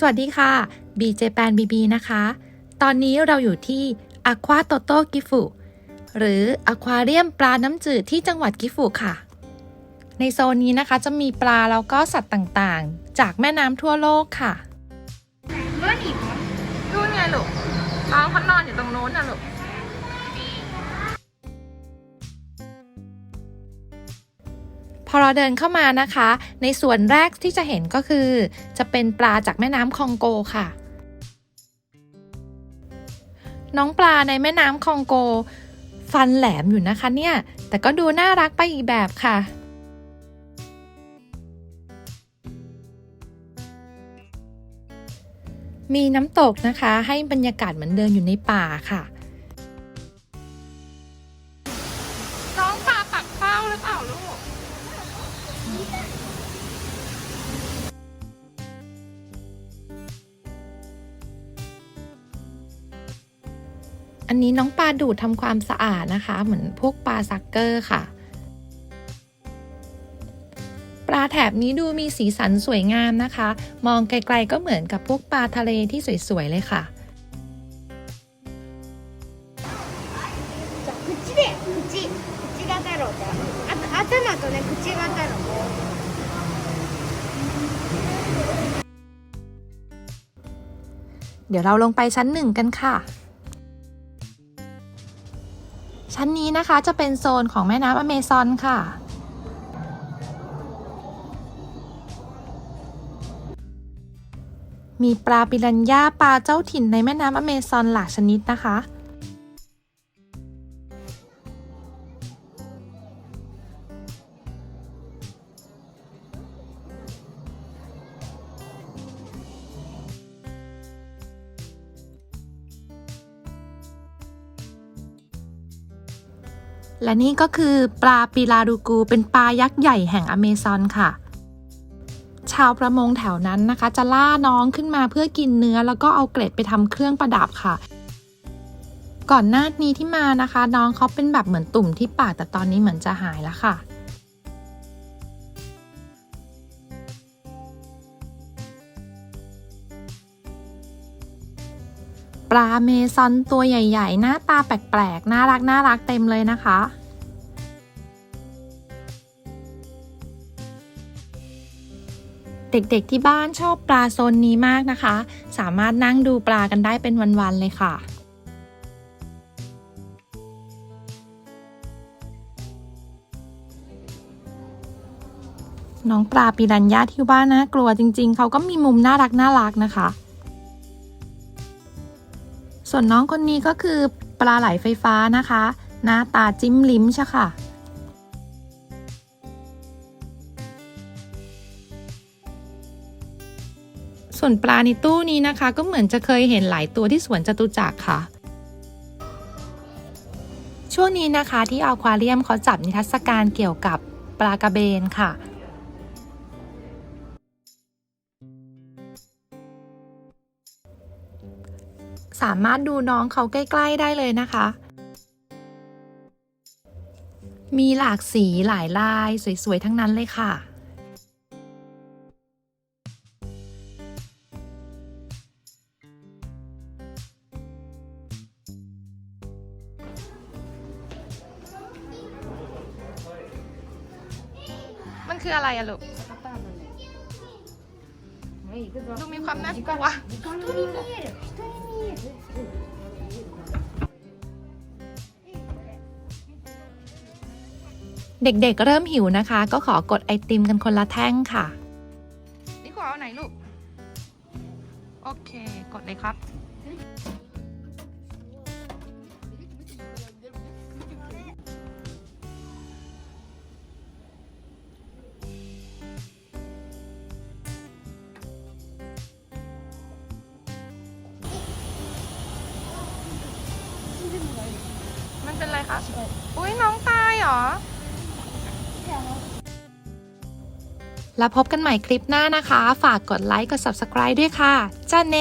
สวัสดีค่ะ BJ Pan BB นะคะ ตอนนี้เราอยู่ที่อควาโตโตกิฟุหรืออควาเรียมปลาน้ำจืดที่จังหวัดกิฟุค่ะ ในโซนนี้นะคะจะมีปลาแล้วก็สัตว์ต่างๆ จากแม่น้ำทั่วโลกค่ะนู่นไงลูกน้องเขานอนอยู่ตรงโน้นน่ะลูก พอเราเดินเข้ามานะคะ ในส่วนแรกที่จะเห็นก็คือ จะเป็นปลาจากแม่น้ำคองโกค่ะ น้องปลาในแม่น้ำคองโก ฟันแหลมอยู่นะคะเนี่ย แต่ก็ดูน่ารักไปอีกแบบค่ะมีน้ำตกนะคะ ให้บรรยากาศเหมือนเดินอยู่ในป่าค่ะ อันนี้น้องปลาดูดทำความสะอาดนะคะ เหมือนพวกปลาซักเกอร์ค่ะ ปลาแถบนี้ดูมีสีสันสวยงามนะคะ มองไกลๆก็เหมือนกับพวกปลาทะเลที่สวยๆเลยค่ะเดี๋ยวเราลงไปชั้นหนึ่งกันค่ะ ชั้นนี้นะคะจะเป็นโซนของแม่น้ำอเมซอนค่ะ มีปลาปิรันย่าปลาเจ้าถิ่นในแม่น้ำอเมซอนหลากชนิดนะคะ และนี่ก็คือปลาปิลาดูกู เป็นปลายักษ์ใหญ่แห่งอเมซอนค่ะ ชาวประมงแถวนั้นนะคะ จะล่าน้องขึ้นมาเพื่อกินเนื้อแล้วก็เอาเกล็ดไปทำเครื่องประดับค่ะ ก่อนหน้านี้ที่มานะคะ น้องเขาเป็นแบบเหมือนตุ่มที่ปากแต่ตอนนี้เหมือนจะหายแล้วค่ะ ปลาเมซอนตัวใหญ่ ๆ หน้าตาแปลกๆ น่ารักน่ารักเต็มเลยนะคะ เด็กๆที่บ้านชอบปลาโซนนี้มากนะคะ สามารถนั่งดูปลากันได้เป็นวัน ๆ เลยค่ะน้องปลาปิรันย่าที่บ้านนะกลัวจริง ๆ เขาก็มีมุมน่ารักน่ารักนะคะ ส่วนน้องคนนี้ก็คือปลาไหลไฟฟ้านะคะ หน้าตาจิ้มลิ้มใช่ค่ะ ส่วนปลาในตู้นี้นะคะ ก็เหมือนจะเคยเห็นหลายตัวที่สวนจตุจักรค่ะช่วงนี้นะคะที่อควาเรียมเขาจัดนิทรรศการเกี่ยวกับปลากระเบนค่ะ สามารถดูน้องเขาใกล้ ๆ ได้เลยนะคะ มีหลากสีหลายลายสวย ๆ ทั้งนั้นเลยค่ะมันคืออะไรอะลูก ดูมีความน่ากลัวเด็กๆเริ่มหิวนะคะ ก็ขอกดไอติมกันคนละแท่งค่ะ นี่ขอเอาไหนลูก โอเค กดเลยครับ เป็นไรคะอุ้ยน้องตายเหรอ แล้วพบกันใหม่คลิปหน้านะคะ ฝากกดไลค์กด subscribe ด้วยค่ะจ้าเน